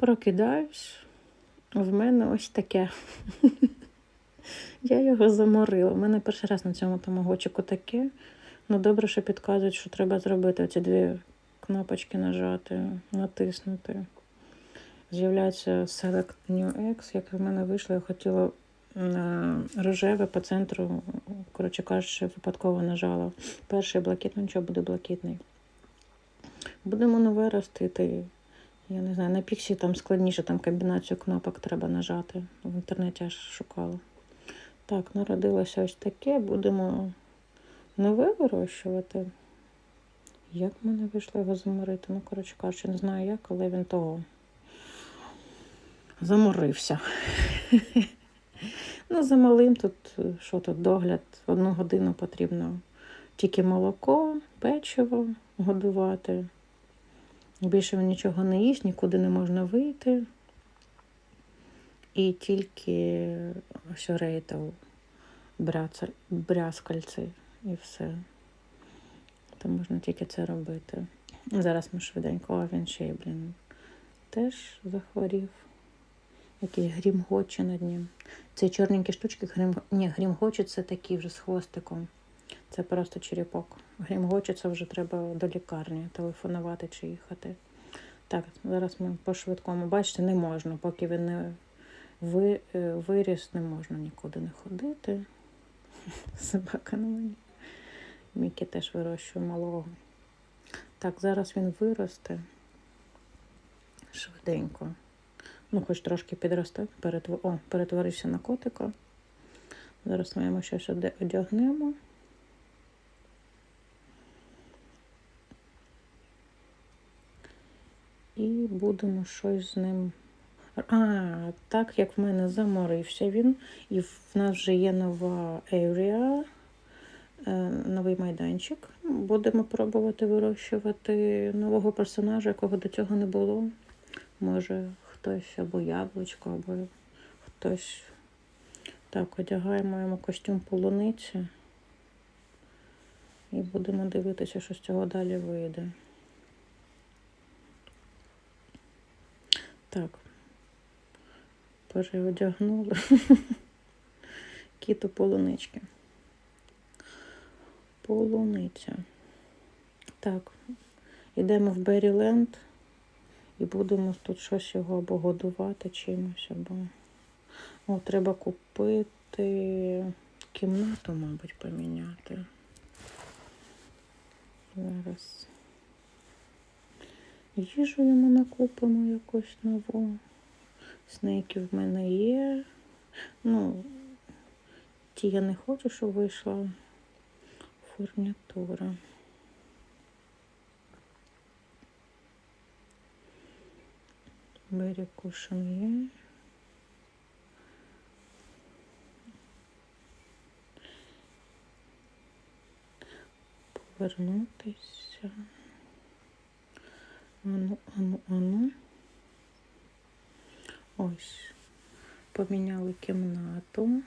прокидаюсь, в мене ось таке. Я його заморила. У мене перший раз на цьому тамагочику таке. Ну, добре, що підказують, що треба зробити оці дві кнопочки нажати, натиснути. З'являється Select New X, як в мене вийшло, я хотіла на рожеве по центру, коротше кажучи, випадково нажала. Перший блакитний, нічого буде блакитний. Будемо нове ростити. Я не знаю, на піксі там складніше, там комбінацію кнопок треба нажати. В інтернеті аж шукала. Так, народилося ось таке. Будемо нове вирощувати. Як в мене вийшло його заморити? Ну, коротше кажучи, не знаю як, але він того заморився. Ну, за малим тут, що тут, догляд, одну годину потрібно тільки молоко, печиво годувати. Більше він нічого не їсть, нікуди не можна вийти. І тільки ось рейтав брязкальці і все. То можна тільки це робити. Зараз ми швиденько, а він ще й, блін, теж захворів. Якийсь грімгочі над ним. Ці чорненькі штучки, грім... ні, грімгочі це такі вже з хвостиком. Це просто черепок. Грімгочі це вже треба до лікарні телефонувати чи їхати. Так, зараз ми по швидкому. Бачите, не можна, поки він не ви... е, виріс, не можна нікуди не ходити. Собака на мені. Мікі теж вирощує малого. Так, зараз він виросте швиденько. Ну, хоч трошки підросте, перетворився на котика. Зараз ми йому щось одягнемо. І будемо щось з ним. А, так як в мене заморився він, і в нас вже є нова area, е, новий майданчик. Будемо пробувати вирощувати нового персонажа, якого до цього не було. Може, хтось або яблучко, або хтось. Так, одягаємо йому костюм полуниці. І будемо дивитися, що з цього далі вийде. Так. Переодягнули. Кіту полунички. Полуниця. Так, йдемо в Беріленд і будемо тут щось його або годувати чимось, або. О, треба купити кімнату, мабуть, поміняти. Зараз. Їжу йому накупимо якусь нову. Снейки в мене є. Ну, ті я не хочу, щоб вийшла фурнітура. Бері кушен є. Повернутися. Ану, ану, ану. Ось. Поміняли кімнату.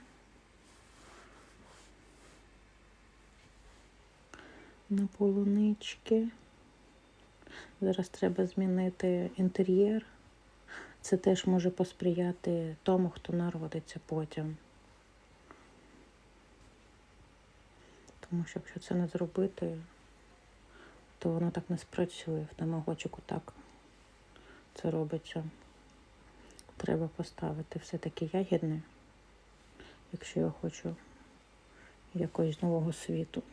На полунички. Зараз треба змінити інтер'єр. Це теж може посприяти тому, хто народиться потім. Тому що якщо це не зробити, то воно так не спрацює. В тамагочику так це робиться. Треба поставити все-таки ягідне, якщо я хочу якогось нового світу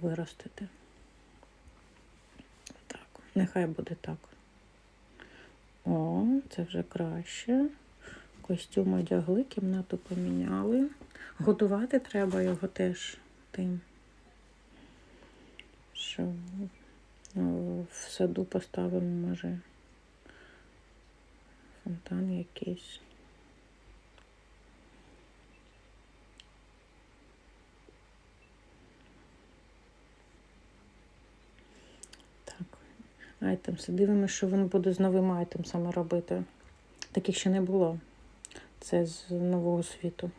виростити. Так, нехай буде так. О, це вже краще. Костюм одягли, кімнату поміняли. Годувати треба його теж тим, ну, в саду поставимо, може, фонтан якийсь. Так, айтемси. Дивимося, що він буде з новими айтемсами робити. Таких ще не було. Це з нового світу.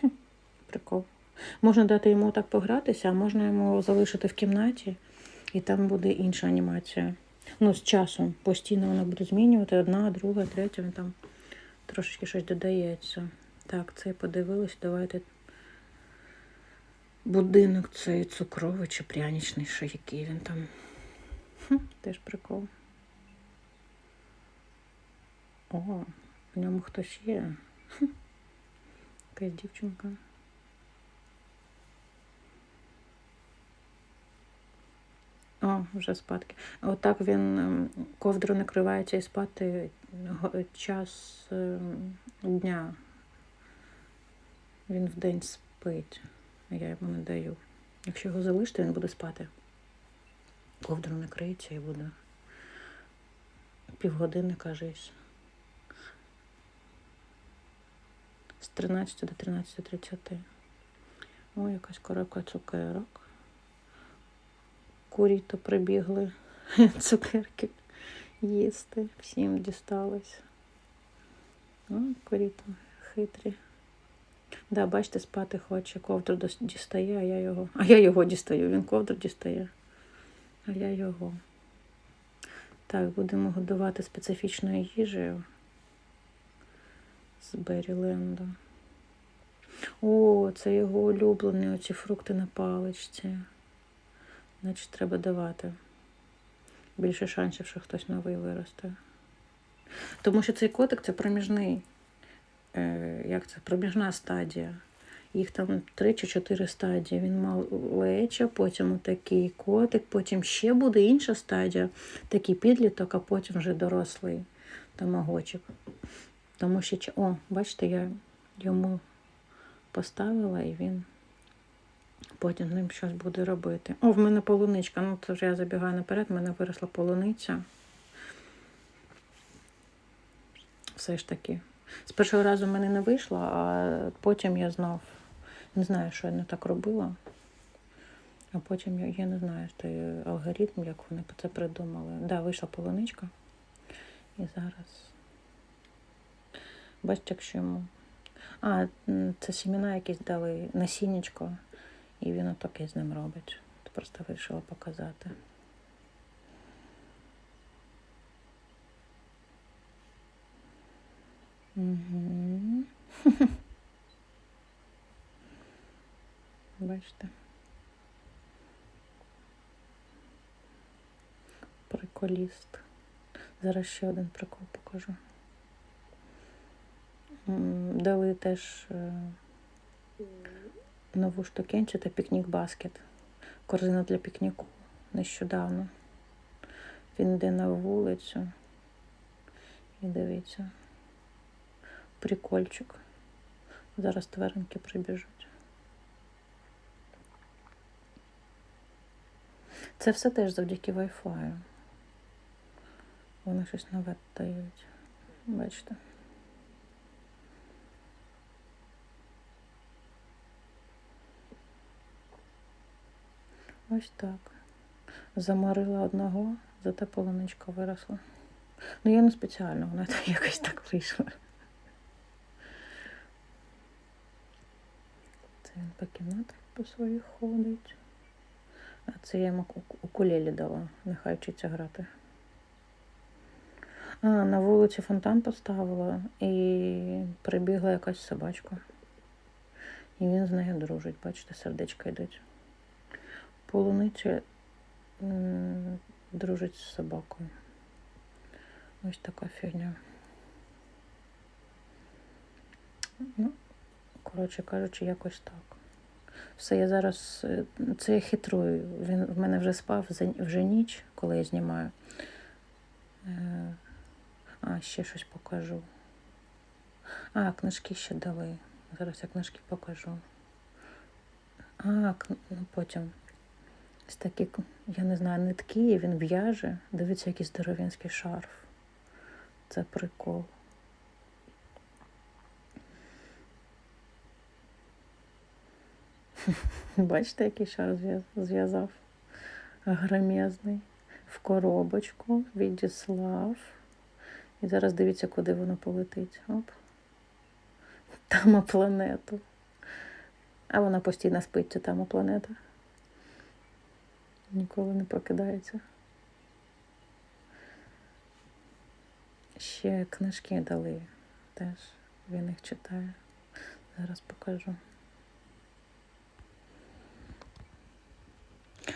Хм, Прикол. Можна дати йому так погратися, а можна йому залишити в кімнаті І там буде інша анімація. Ну, з часом постійно вона буде змінювати одна, друга, третя, він там трошечки щось додається. Так, це подивилась, давайте. Будинок цей цукровий чи пряничний, що який він там. Хм, теж прикол. О, в ньому хтось є. Хм, Якась дівчинка. О, вже спадки. Отак він ем, ковдру накривається і спати час ем, дня. Він вдень спить, я йому не даю. Якщо його залишити, він буде спати. Ковдру накриється і буде. Півгодини, кажись. З 13 до 13.30. О, якась коробка цукерок. Курі-то прибігли цукерки їсти. Всім дісталось. О, курі-то хитрі. Да, бачите, спати хоче, ковдру дістає, а я його. А я його дістаю. Він ковдру дістає. А я його. Так, будемо годувати специфічною їжею з Беріленда. О, це його улюблені оці фрукти на паличці. Значить, треба давати. Більше шансів, що хтось новий виросте. Тому що цей котик це проміжний. Е, як це? Проміжна стадія. Їх там три чи чотири стадії. Він малеча, потім такий котик, потім ще буде інша стадія, такий підліток, а потім вже дорослий тамагочик. Тому що, о, бачите, я йому поставила і він потім з ним щось буде робити. О, в мене полуничка. Ну, це вже я забігаю наперед, в мене виросла полуниця. Все ж таки. З першого разу в мене не вийшло, а потім я знов не знаю, що я не так робила. А потім я, я не знаю той алгоритм, як вони це придумали. Так, да, вийшла полуничка. І зараз. Бачите, якщо йому. А, це сімена якісь дали насіннячко, і він отаке з ним робить. Просто вирішила показати. Угу. Бачите. Приколіст. Зараз ще один прикол покажу. Дали теж е, нову штукенцю та пікнік баскет. Корзина для пікніку нещодавно. Він йде на вулицю. І дивіться. Прикольчик. Зараз тваринки прибіжуть. Це все теж завдяки Wi-Fi. Вони щось нове дають. Бачите? Ось так. Заморила одного, зате полуничка виросла. Ну, я не спеціально, вона так якось так вийшла. Це він по кімнатах по своїх ходить. А це я йому укулелі дала, нехай вчиться грати. А, на вулиці фонтан поставила і прибігла якась собачка. І він з нею дружить, бачите, сердечка йдуть. Полуниця дружить з собакою. Ось така фігня. Ну, коротше кажучи, якось так. Все, я зараз е, це я хитрую. Він в мене вже спав вже ніч, коли я знімаю. Е, А, ще щось покажу. А, книжки ще дали. Зараз я книжки покажу. А, ну, потім. Ось такі, я не знаю, нитки, він в'яже. Дивіться, який здоровенський шарф. Це прикол. Бачите, який шар зв'яз- зв'язав? Громезний. В коробочку відіслав. І зараз дивіться, куди воно полетить. Оп. Там планету. А вона постійно спить, ця там планета. Ніколи не прокидається. Ще книжки дали теж. Він їх читає. Зараз покажу.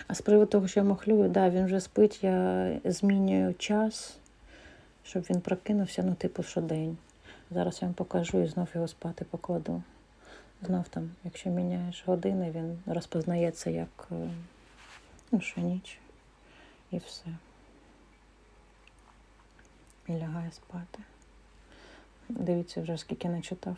А з приводу того, що я махлюю, да, він вже спить, я змінюю час, щоб він прокинувся, ну, типу, щодень. Зараз я вам покажу і знов його спати покладу. Знов там, якщо міняєш години, він розпознається як е, ну, ніч. І все. І лягає спати. Дивіться вже, скільки не читав.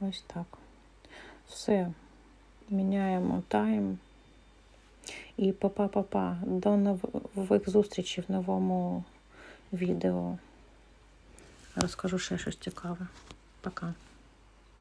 Ось так. Все. Міняємо тайм. І па-па-па-па. До нових зустрічей в новому відео. Розкажу ще щось цікаве. Пока.